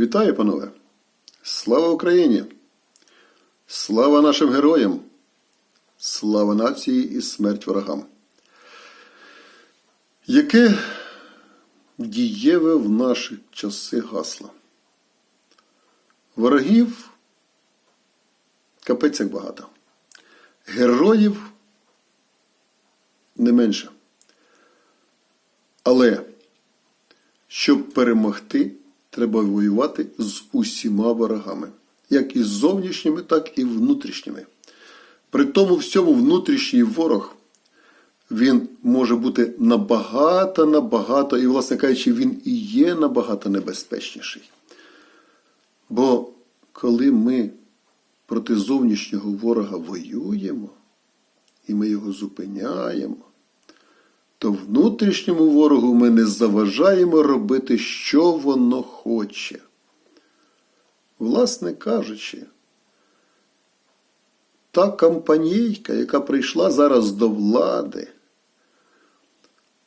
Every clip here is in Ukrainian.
Вітаю, панове! Слава Україні! Слава нашим героям! Слава нації і смерть ворогам! Яке дієве в наші часи гасло? Ворогів капець як багато. Героїв не менше. Але щоб перемогти, треба воювати з усіма ворогами, як із зовнішніми, так і внутрішніми. При тому всьому внутрішній ворог він може бути набагато, набагато, і, власне кажучи, він і є набагато небезпечніший. Бо коли ми проти зовнішнього ворога воюємо, і ми його зупиняємо, то внутрішньому ворогу ми не заважаємо робити, що воно хоче. Власне кажучи, та компанійка, яка прийшла зараз до влади,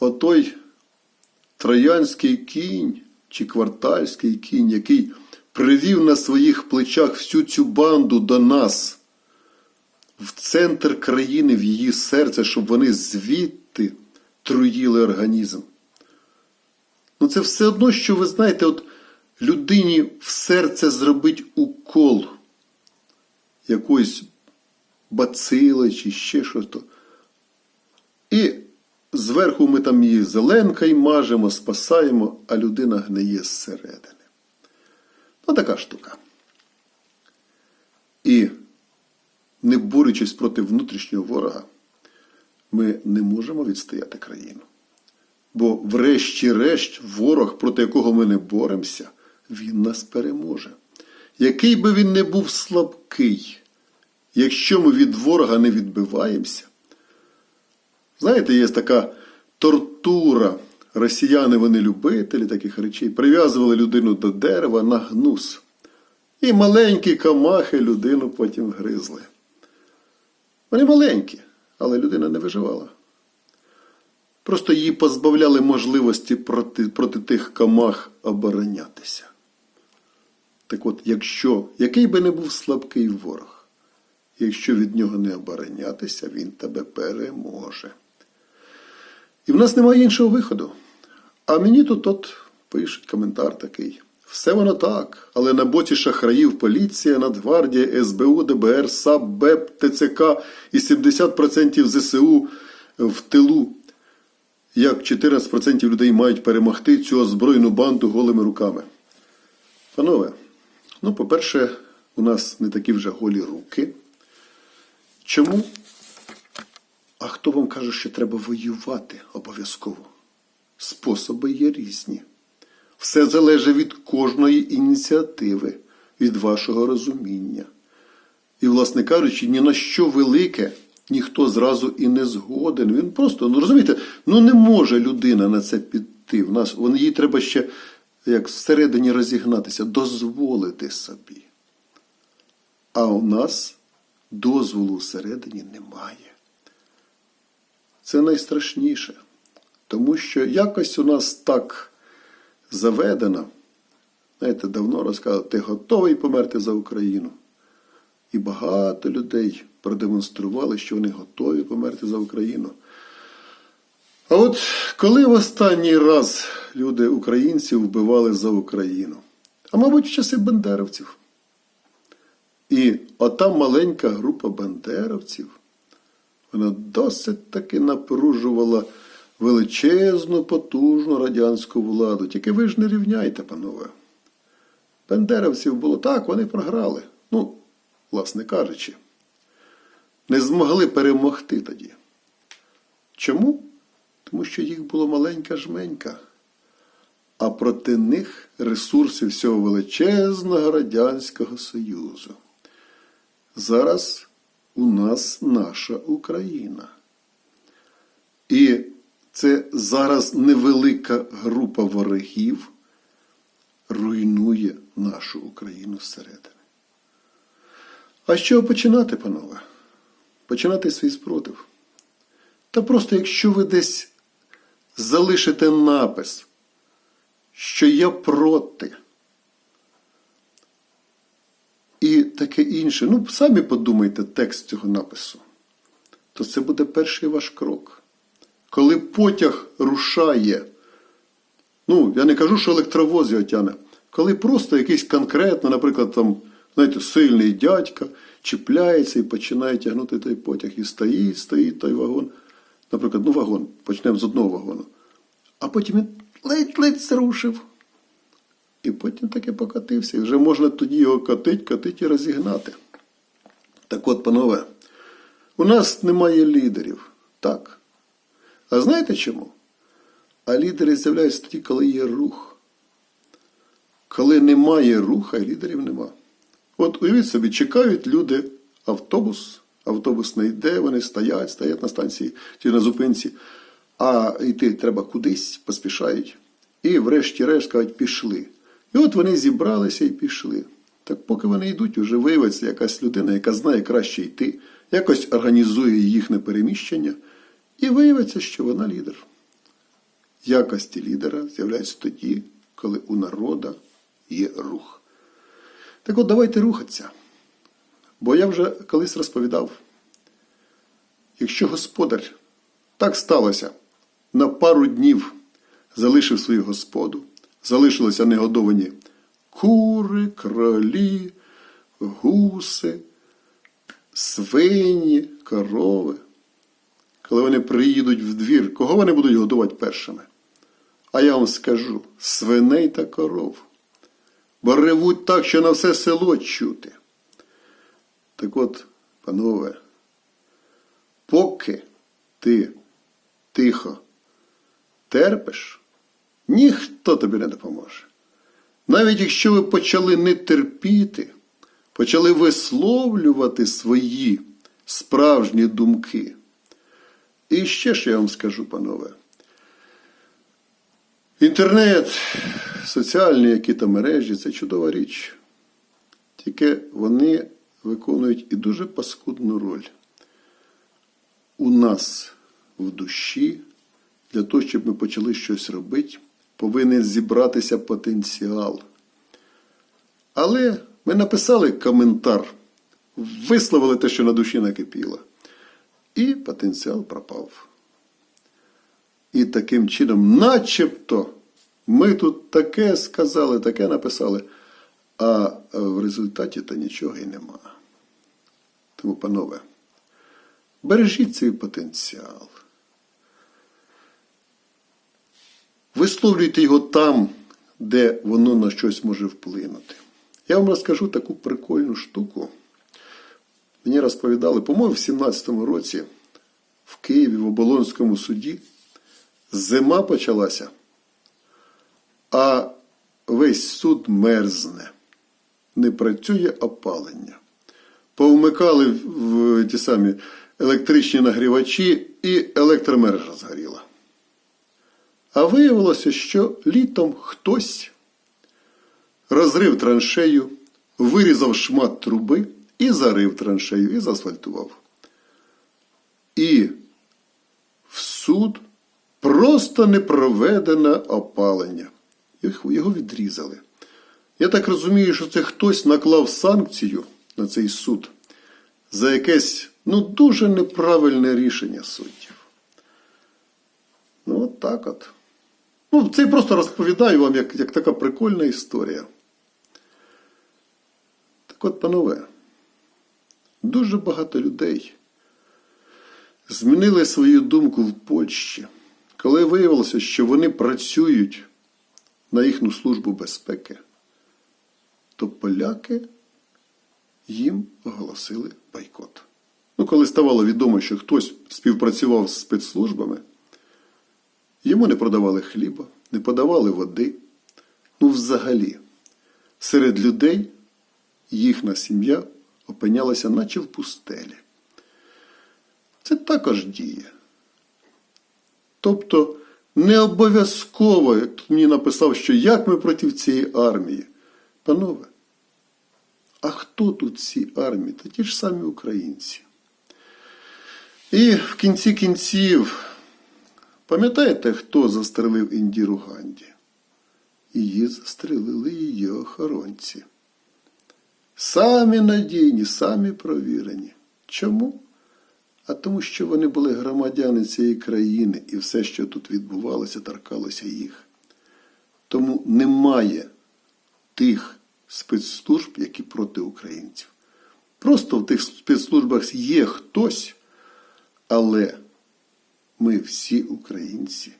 отой троянський кінь чи квартальський кінь, який привів на своїх плечах всю цю банду до нас, в центр країни, в її серце, щоб вони звідти труїли організм. Ну це все одно, що ви знаєте, от людині в серце зробить укол якоїсь бацили чи ще щось. то. І зверху ми там її зеленка й мажемо, спасаємо, а людина гниє зсередини. Ну, така штука. І не борючись проти внутрішнього ворога, ми не можемо відстояти країну. Бо, врешті-решт, ворог, проти якого ми не боремося, він нас переможе. Який би він не був слабкий, якщо ми від ворога не відбиваємося. Знаєте, є така тортура. Росіяни, вони любителі таких речей, прив'язували людину до дерева на гнус. І маленькі камахи людину потім гризли. Вони маленькі, але людина не виживала. Просто її позбавляли можливості проти, проти тих камах оборонятися. Так от, якщо, який би не був слабкий ворог, якщо від нього не оборонятися, він тебе переможе. І в нас немає іншого виходу. А мені тут от пишуть коментар такий. Все воно так, але на боці шахраїв поліція, Нацгвардія, СБУ, ДБР, САП, БЕП, ТЦК і 70% ЗСУ в тилу. Як 14% людей мають перемогти цю озброєну банду голими руками. Панове, ну, по-перше, у нас не такі вже голі руки. Чому? А хто вам каже, що треба воювати обов'язково? Способи є різні. Все залежить від кожної ініціативи, від вашого розуміння. І, власне кажучи, ні на що велике ніхто зразу і не згоден. Він просто, ну розумієте, ну не може людина на це піти. В нас, вон, їй треба ще як всередині розігнатися, дозволити собі. А у нас дозволу всередині немає. Це найстрашніше. Тому що якось у нас так заведено, знаєте, давно розказав, ти готовий померти за Україну. І багато людей продемонстрували, що вони готові померти за Україну. А от коли в останній раз люди українців вбивали за Україну? А мабуть, в часи бандеровців. І ота маленька група бандеровців, вона досить таки напружувала величезну, потужну радянську владу. Тільки ви ж не рівняйте, панове. Бендеровців було так, вони програли. Ну, власне кажучи, не змогли перемогти тоді. Чому? Тому що їх було маленька жменька, а проти них ресурси всього величезного Радянського Союзу. Зараз у нас наша Україна. І це зараз невелика група ворогів руйнує нашу Україну зсередини. А чого починати, панове? Починати свій спротив. Та просто якщо ви десь залишите напис, що я проти, і таке інше, ну самі подумайте текст цього напису, то це буде перший ваш крок. Коли потяг рушає, ну, я не кажу, що електровоз його тяне, коли просто якийсь конкретно, наприклад, там, знаєте, сильний дядька чіпляється і починає тягнути той потяг. І стоїть, стоїть той вагон. Наприклад, ну вагон, почнемо з одного вагону. А потім він ледь-ледь зрушив. І потім таки покатився. І вже можна тоді його катить, катить і розігнати. Так от, панове, у нас немає лідерів. Так. А знаєте чому? А лідери з'являються тоді, коли є рух. Коли немає руха, лідерів нема. От уявіть собі, чекають люди автобус, автобус не йде, вони стоять, стоять на станції чи на зупинці, а йти треба кудись, поспішають. І врешті-решт кажуть, пішли. І от вони зібралися і пішли. Так поки вони йдуть, вже виявиться якась людина, яка знає краще йти, якось організує їхнє переміщення, і виявиться, що вона лідер. Якості лідера з'являються тоді, коли у народа є рух. Так от давайте рухатися. Бо я вже колись розповідав, якщо господар так сталося, на пару днів залишив свою господу, залишилися негодовані кури, кролі, гуси, свині, корови. Коли вони приїдуть в двір, кого вони будуть годувати першими? А я вам скажу свиней та коров. Бо ревуть так, що на все село чути. Так от, панове, поки ти тихо терпиш, ніхто тобі не допоможе. Навіть якщо ви почали не терпіти, почали висловлювати свої справжні думки. І ще що я вам скажу, панове. Інтернет, соціальні які то мережі це чудова річ. Тільки вони виконують і дуже паскудну роль. У нас в душі, для того, щоб ми почали щось робити, повинен зібратися потенціал. Але ми написали коментар, висловили те, що на душі накипіло, і потенціал пропав. І таким чином, начебто, ми тут таке сказали, таке написали, а в результаті то нічого і нема. Тому, панове, бережіть свій потенціал. Висловлюйте його там, де воно на щось може вплинути. Я вам розкажу таку прикольну штуку. Мені розповідали, по-моєму, в 17-му році в Києві в Оболонському суді зима почалася, а весь суд мерзне, не працює опалення. Повмикали в ті самі електричні нагрівачі і електромережа згоріла. А виявилося, що літом хтось розрив траншею, вирізав шмат труби і зарив траншею, і заасфальтував. І в суд просто не проведене опалення. Його відрізали. Я так розумію, що це хтось наклав санкцію на цей суд за якесь ну, дуже неправильне рішення суддів. Ну, от так от. Ну, це я просто розповідаю вам як, як така прикольна історія. Так от, панове, дуже багато людей змінили свою думку в Польщі, коли виявилося, що вони працюють на їхню службу безпеки, то поляки їм оголосили бойкот. Ну, коли ставало відомо, що хтось співпрацював з спецслужбами, йому не продавали хліба, не подавали води. Ну, взагалі, серед людей їхня сім'я опинялася, наче в пустелі. Це також діє. Тобто, не обов'язково, як тут мені написав, що як ми проти цієї армії. Панове, а хто тут в цій армії? Та ті ж самі українці. І в кінці кінців, пам'ятаєте, хто застрелив Індіру Ганді? Її застрелили її охоронці. Самі надійні, самі провірені. Чому? А тому, що вони були громадяни цієї країни, і все, що тут відбувалося, торкалося їх. Тому немає тих спецслужб, які проти українців. Просто в тих спецслужбах є хтось, але ми всі українці,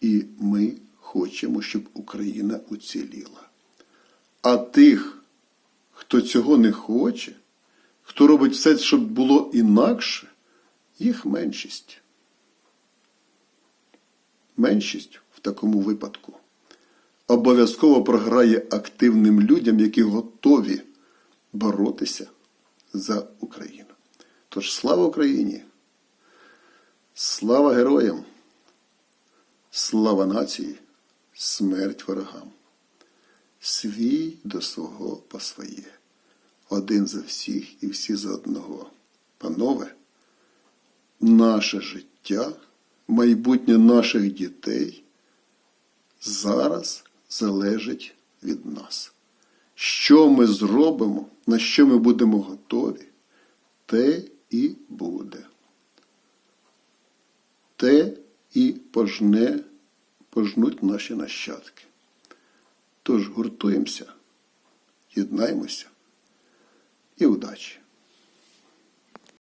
і ми хочемо, щоб Україна уціліла. А тих, хто цього не хоче, хто робить все, щоб було інакше, їх меншість. Меншість в такому випадку обов'язково програє активним людям, які готові боротися за Україну. Тож слава Україні! Слава героям! Слава нації! Смерть ворогам! Свій до свого по своє, один за всіх і всі за одного. Панове, наше життя, майбутнє наших дітей зараз залежить від нас. Що ми зробимо, на що ми будемо готові, те і буде. Те і пожне, пожнуть наші нащадки. Тож гуртуємося, єднаємося і удачі!